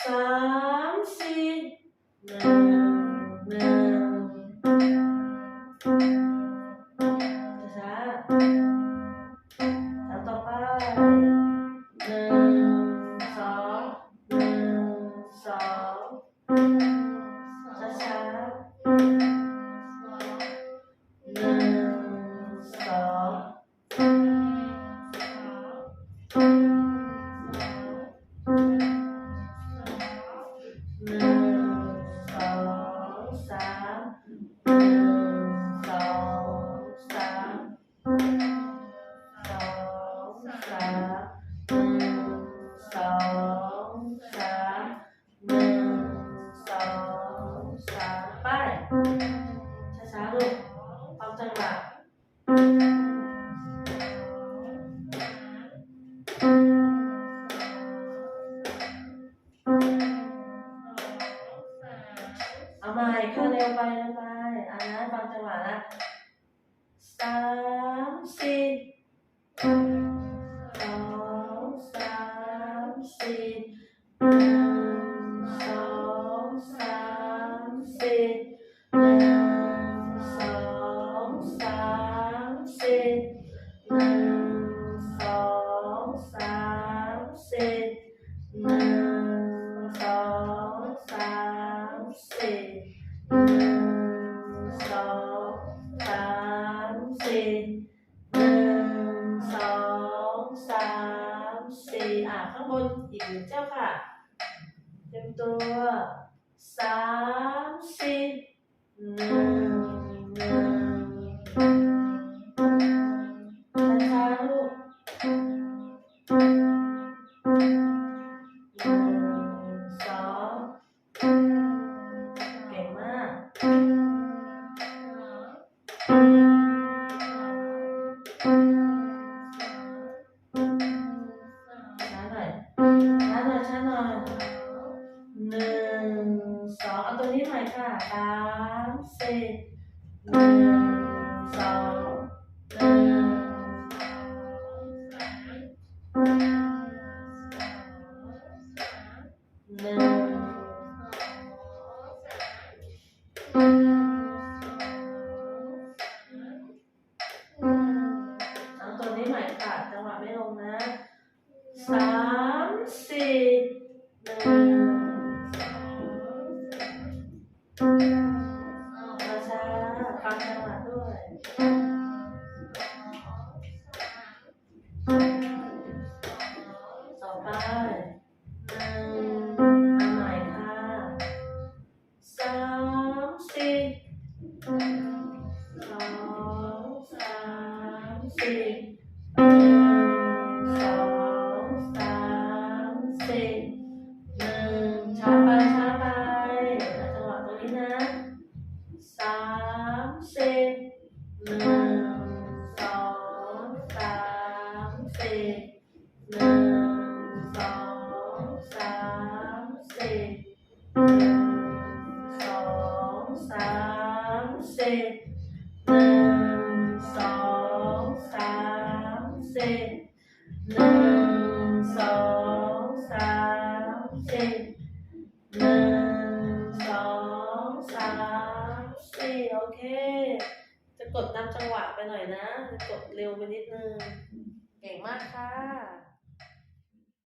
สามสี่ ใหม่ค่ะเร็วไปเร็วไปอ่านะฟังจังหวะนะสามสี่สองสามสี่ เจ้าค่ะเต็มตัวสามสี่หนึ่ง หน่อยช้าหน่อยหนึ่งสองเอาตัวนี้ใหม่ค่ะสามสี่หนึ่งสองหนึ่งหนึ่งเอาตัวนี้ใหม่ค่ะจังหวะไม่ลงนะสาม 十、六、八、三、八、三、二。ามสี่หนึ่งช้าไปช้าไปจังหวะตรงนี้นะสามสี่หนึ่งสองสามสี่หนึ่งสองสามสี่หนึ่งสองสามสี่หนึ่งสองสามสี่หนึ่ง หนึ่งสองสามสี่โอเค จะกดตามจังหวะไปหน่อยนะ จะกดเร็วไปนิดนึง เก่งมากค่ะ